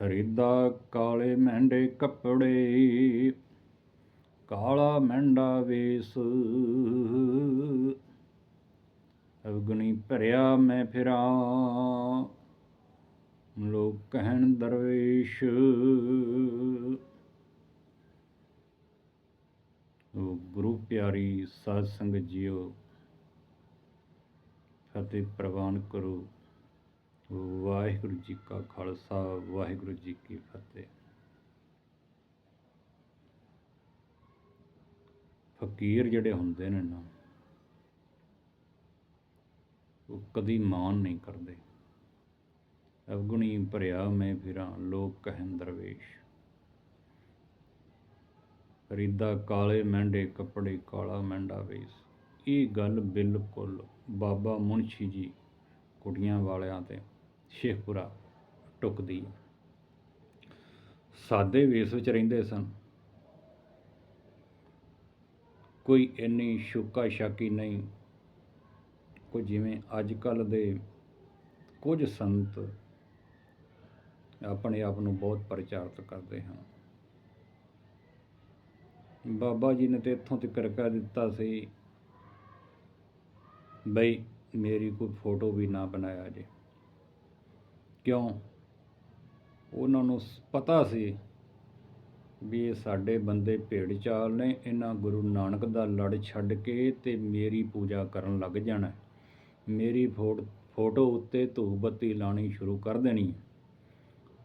ਰੀਦਾ ਕਾਲੇ ਮਹਿੰਡੇ ਕੱਪੜੇ, ਕਾਲਾ ਮਹਿੰਡਾ ਵੇਸ। ਅਵਗਣੀ ਭਰਿਆ ਮੈਂ ਫਿਰਾਂ, ਲੋਕ ਕਹਿਣ ਦਰਵੇਸ਼। ਗੁਰੂ ਪਿਆਰੀ, ਸਾਧ ਸੰਗਤ ਜੀਓ, ਫਤਿਹ ਪ੍ਰਵਾਨ ਕਰੋ। ਵਾਹਿਗੁਰੂ ਜੀ ਕਾ ਖਾਲਸਾ, ਵਾਹਿਗੁਰੂ ਜੀ ਕੀ ਫਤਿਹ। ਫਕੀਰ ਜਿਹੜੇ ਹੁੰਦੇ ਨੇ ਨਾ, ਉਹ ਕਦੀ ਮਾਨ ਨਹੀਂ ਕਰਦੇ। ਅਵਗੁਣੀ ਭਰਿਆ ਮੈਂ ਫਿਰਾਂ, ਲੋਕ ਕਹਿਨ ਦਰਵੇਸ਼। ਰੀਦਾ ਕਾਲੇ ਮਹਿੰਡੇ, ਕੱਪੜੇ ਕਾਲਾ ਮਹਿੰਡਾ ਵੇਸ। ਇਹ ਗੱਲ ਬਿਲਕੁਲ ਬਾਬਾ ਮੁਨਸ਼ੀ ਜੀ, ਕੁੜੀਆਂ ਵਾਲਿਆਂ ਤੇ ਸ਼ੇਖਪੁਰਾ ਟੁਕਦੀ ਸਾਦੇ ਵੇਸ ਵਿੱਚ ਰਹਿੰਦੇ ਸਨ। ਕੋਈ ਇੰਨੀ ਸ਼ੁਕਾ ਸ਼ਾਕੀ ਨਹੀਂ। ਕੋਈ ਜਿਵੇਂ ਅੱਜ ਕੱਲ ਦੇ ਕੁਝ ਸੰਤ ਆਪਣੇ ਆਪ ਨੂੰ ਬਹੁਤ ਪ੍ਰਚਾਰਿਤ ਕਰਦੇ ਹਨ। ਬਾਬਾ ਜੀ ਨੇ ਤੇ ਇੱਥੋਂ ਤੱਕ ਕਹਿ ਦਿੱਤਾ ਸੀ, ਬਈ ਮੇਰੀ ਕੋਈ ਫੋਟੋ ਵੀ ਨਾ ਬਣਾਇਆ ਜੇ। ਕਿਉਂ? ਉਹਨਾਂ ਨੂੰ ਸ- ਪਤਾ ਸੀ ਵੀ ਇਹ ਸਾਡੇ ਬੰਦੇ ਭੇੜ ਚਾਲ ਨੇ, ਇਹਨਾਂ ਗੁਰੂ ਨਾਨਕ ਦਾ ਲੜ ਛੱਡ ਕੇ ਤੇ ਮੇਰੀ ਪੂਜਾ ਕਰਨ ਲੱਗ ਜਾਣਾ। ਮੇਰੀ ਫੋਟ, ਫੋਟੋ ਉੱਤੇ ਧੂਪ ਬੱਤੀ ਲਾਣੀ ਸ਼ੁਰੂ ਕਰ ਦੇਣੀ।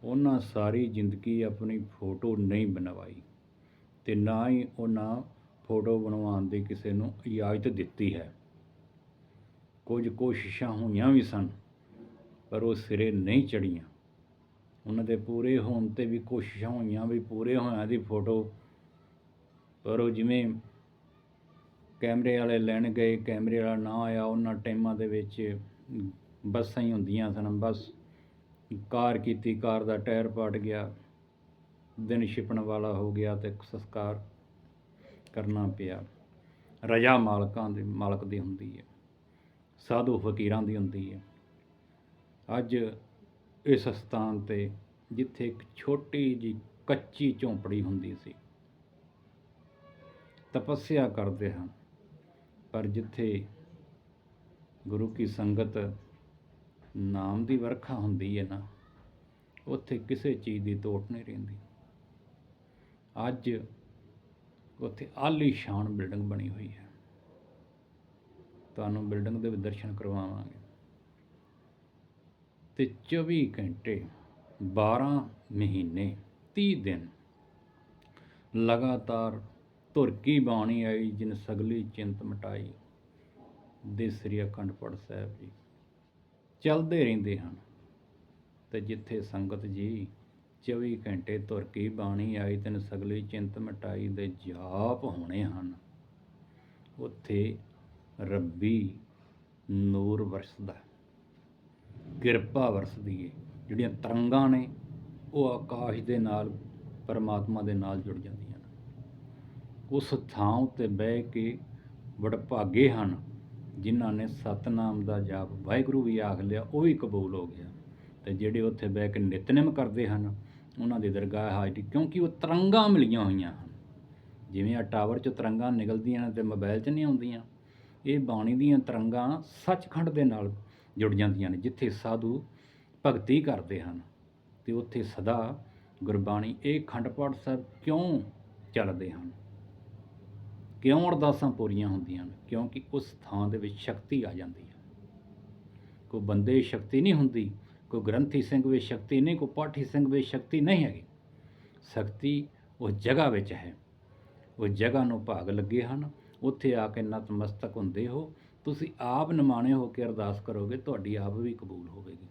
ਉਹਨਾਂ ਸਾਰੀ ਜ਼ਿੰਦਗੀ ਆਪਣੀ ਫੋਟੋ ਨਹੀਂ ਬਣਵਾਈ ਤੇ ਨਾ ਹੀ ਉਹਨਾਂ ਫੋਟੋ ਬਣਵਾਉਣ ਦੀ ਕਿਸੇ ਨੂੰ ਇਜਾਜ਼ਤ ਦਿੱਤੀ ਹੈ। ਕੁਝ ਕੋਸ਼ਿਸ਼ਾਂ ਹੋਈਆਂ ਵੀ ਸਨ। ਪਰ ਉਹ ਸਿਰੇ ਨਹੀਂ ਚੜੀਆਂ ਉਹਨਾਂ ਦੇ ਪੂਰੇ ਹੋਣ ਤੇ ਵੀ ਕੋਸ਼ਿਸ਼ਾਂ ਹੋਈਆਂ, ਵੀ ਪੂਰੇ ਹੋਇਆਂ ਦੀ ਫੋਟੋ। ਪਰ ਉਹ ਜਿਵੇਂ ਕੈਮਰੇ ਵਾਲੇ ਲੈਣ ਗਏ, ਕੈਮਰੇ ਵਾਲਾ ਨਾ ਆਇਆ, ਉਹਨਾਂ ਟਾਈਮਾਂ ਦੇ ਵਿੱਚ ਬੱਸਾਂ ਹੀ ਹੁੰਦੀਆਂ ਸਨ। ਬਸ ਕਾਰ ਕੀਤੀ, ਕਾਰ ਦਾ ਟਾਇਰ ਪਾਟ ਗਿਆ, ਦਿਨ ਛਿਪਣ ਵਾਲਾ ਹੋ ਗਿਆ ਤੇ ਸੰਸਕਾਰ ਕਰਨਾ ਪਿਆ। ਰਜਾ ਮਾਲਕਾਂ ਦੇ, ਮਾਲਕ ਦੀ ਹੁੰਦੀ ਹੈ, ਸਾਧੂ ਫਕੀਰਾਂ ਦੀ ਹੁੰਦੀ ਹੈ। ਅੱਜ ਇਸ ਸਥਾਨ ਤੇ ਜਿੱਥੇ ਇੱਕ ਛੋਟੀ ਜੀ ਕੱਚੀ ਝੌਂਪੜੀ ਹੁੰਦੀ ਸੀ। ਤਪੱਸਿਆ ਕਰਦੇ ਹਨ, ਪਰ ਜਿੱਥੇ ਗੁਰੂ ਕੀ ਸੰਗਤ ਨਾਮ ਦੀ ਵਰਖਾ ਹੁੰਦੀ ਹੈ ਨਾ, ਉੱਥੇ ਕਿਸੇ ਚੀਜ਼ ਦੀ ਤੋਟ ਨਹੀਂ ਰਹਿੰਦੀ। ਅੱਜ ਉੱਥੇ ਆਲੀਸ਼ਾਨ ਬਿਲਡਿੰਗ ਬਣੀ ਹੋਈ ਹੈ। ਤੁਹਾਨੂੰ ਬਿਲਡਿੰਗ ਦੇ ਦਰਸ਼ਨ ਕਰਵਾਵਾਂਗੇ। ਤੇ 24 ਘੰਟੇ 12 ਮਹੀਨੇ 30 ਦਿਨ ਲਗਾਤਾਰ ਧੁਰਕੀ ਬਾਣੀ ਆਈ, ਜਿਨ ਸਗਲੀ ਚਿੰਤ ਮਟਾਈ। ਦੇ ਸ੍ਰੀ ਅਖੰਡ ਪਾਠ ਸਾਹਿਬ ਜੀ, ਚੱਲਦੇ ਰਹਿੰਦੇ ਹਨ। ਤੇ ਜਿੱਥੇ ਸੰਗਤ ਜੀ 24 ਘੰਟੇ ਧੁਰਕੀ ਬਾਣੀ ਆਈ, ਤਿਨ ਸਗਲੀ ਚਿੰਤ ਮਟਾਈ ਦੇ ਜਾਪ ਹੋਣੇ ਹਨ, ਉੱਥੇ ਰੱਬੀ ਨੂਰ ਵਰਸਦਾ। ਕਿਰਪਾ ਵਰਸਦੀ ਹੈ ਜਿਹੜੀਆਂ ਤਰੰਗਾਂ ਨੇ, ਉਹ ਆਕਾਸ਼ ਦੇ ਨਾਲ, ਪਰਮਾਤਮਾ ਦੇ ਨਾਲ ਜੁੜ ਜਾਂਦੀਆਂ ਨੇ। ਉਸ ਥਾਂ ਉੱਤੇ ਬਹਿ ਕੇ ਵਡਭਾਗੇ ਹਨ, ਜਿਨ੍ਹਾਂ ਨੇ ਸਤਨਾਮ ਦਾ ਜਾਪ ਵਾਹਿਗੁਰੂ ਵੀ ਆਖ ਲਿਆ, ਉਹ ਵੀ ਕਬੂਲ ਹੋ ਗਿਆ। ਤੇ ਜਿਹੜੇ ਉੱਥੇ ਬਹਿ ਕੇ ਨਿਤਨੇਮ ਕਰਦੇ ਹਨ, ਉਹਨਾਂ ਦੀ ਦਰਗਾਹ ਹਾਜ਼ਰੀ ਕਿਉਂਕਿ ਉਹ ਤਰੰਗਾਂ ਮਿਲੀਆਂ ਹੋਈਆਂ ਹਨ। ਜਿਵੇਂ ਆ ਟਾਵਰ 'ਚ ਤਰੰਗਾਂ ਨਿਕਲਦੀਆਂ ਨੇ ਤੇ ਮੋਬਾਈਲ 'ਚ ਨਹੀਂ ਆਉਂਦੀਆਂ, ਇਹ ਬਾਣੀ ਦੀਆਂ ਤਰੰਗਾਂ ਸੱਚਖੰਡ ਦੇ ਨਾਲ ਜੁੜ ਜਾਂਦੀਆਂ ਨੇ, ਜਿੱਥੇ ਸਾਧੂ ਭਗਤੀ ਕਰਦੇ ਹਨ ਤੇ ਉੱਥੇ ਸਦਾ ਗੁਰਬਾਣੀ, ਇਹ ਖੰਡ ਪਾਠ ਸਾਹਿਬ ਕਿਉਂ ਚੱਲਦੇ ਹਨ? ਕਿਉਂ ਅਰਦਾਸਾਂ ਪੂਰੀਆਂ ਹੁੰਦੀਆਂ ਨੇ? ਕਿਉਂਕਿ ਉਸ ਥਾਂ ਦੇ ਵਿੱਚ ਸ਼ਕਤੀ ਆ ਜਾਂਦੀ ਹੈ। ਕੋਈ ਬੰਦੇ ਸ਼ਕਤੀ ਨਹੀਂ ਹੁੰਦੀ, ਕੋਈ ਗ੍ਰੰਥੀ ਸਿੰਘ ਵਿੱਚ ਸ਼ਕਤੀ ਨਹੀਂ, ਕੋਈ ਪਾਠੀ ਸਿੰਘ ਵਿੱਚ ਸ਼ਕਤੀ ਨਹੀਂ ਹੈਗੀ। ਸ਼ਕਤੀ ਉਸ ਜਗ੍ਹਾ ਵਿੱਚ ਹੈ। ਉਸ ਜਗ੍ਹਾ ਨੂੰ ਭਾਗ ਲੱਗੇ ਹਨ। ਉੱਥੇ ਆ ਕੇ ਨਤਮਸਤਕ ਹੁੰਦੇ ਹੋ। ਤੁਸੀਂ ਆਪ ਨਿਮਾਣੇ ਹੋ ਕੇ ਅਰਦਾਸ ਕਰੋਗੇ, ਤੁਹਾਡੀ ਆਪ ਵੀ ਕਬੂਲ ਹੋਵੇਗੀ।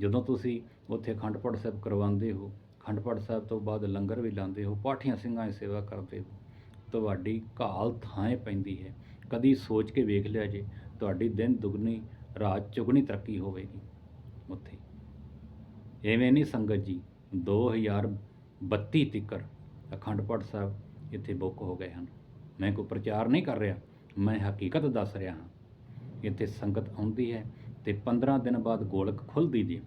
ਜਦੋਂ ਤੁਸੀਂ ਉੱਥੇ ਅਖੰਡ ਪਾਠ ਸਾਹਿਬ ਕਰਵਾਉਂਦੇ ਹੋ, ਅਖੰਡ ਪਾਠ ਸਾਹਿਬ ਤੋਂ ਬਾਅਦ ਲੰਗਰ ਵੀ ਲਾਉਂਦੇ ਹੋ, ਪਾਠੀਆਂ ਸਿੰਘਾਂ ਦੀ ਸੇਵਾ ਕਰਦੇ ਹੋ, ਤੁਹਾਡੀ ਘਾਲ ਥਾਂ ਪੈਂਦੀ ਹੈ। ਕਦੀ ਸੋਚ ਕੇ ਵੇਖ ਲਿਆ ਜੇ, ਤੁਹਾਡੀ ਦਿਨ ਦੁਗਣੀ, ਰਾਤ ਚੁਗਣੀ ਤਰੱਕੀ ਹੋਵੇਗੀ ਉੱਥੇ। ਐਵੇਂ ਨਹੀਂ ਸੰਗਤ ਜੀ 2032 ਤੀਕਰ ਅਖੰਡ ਪਾਠ ਸਾਹਿਬ ਇੱਥੇ ਬੁੱਕ ਹੋ ਗਏ ਹਨ। ਮੈਂ ਕੋਈ ਪ੍ਰਚਾਰ ਨਹੀਂ ਕਰ ਰਿਹਾ। ਮੈਂ ਹਕੀਕਤ ਦੱਸ ਰਿਹਾ ਹਾਂ। ਇੱਥੇ ਸੰਗਤ ਆਉਂਦੀ ਹੈ ਤੇ 15 ਦਿਨ ਬਾਅਦ ਗੋਲਕ ਖੁੱਲਦੀ ਜੀ।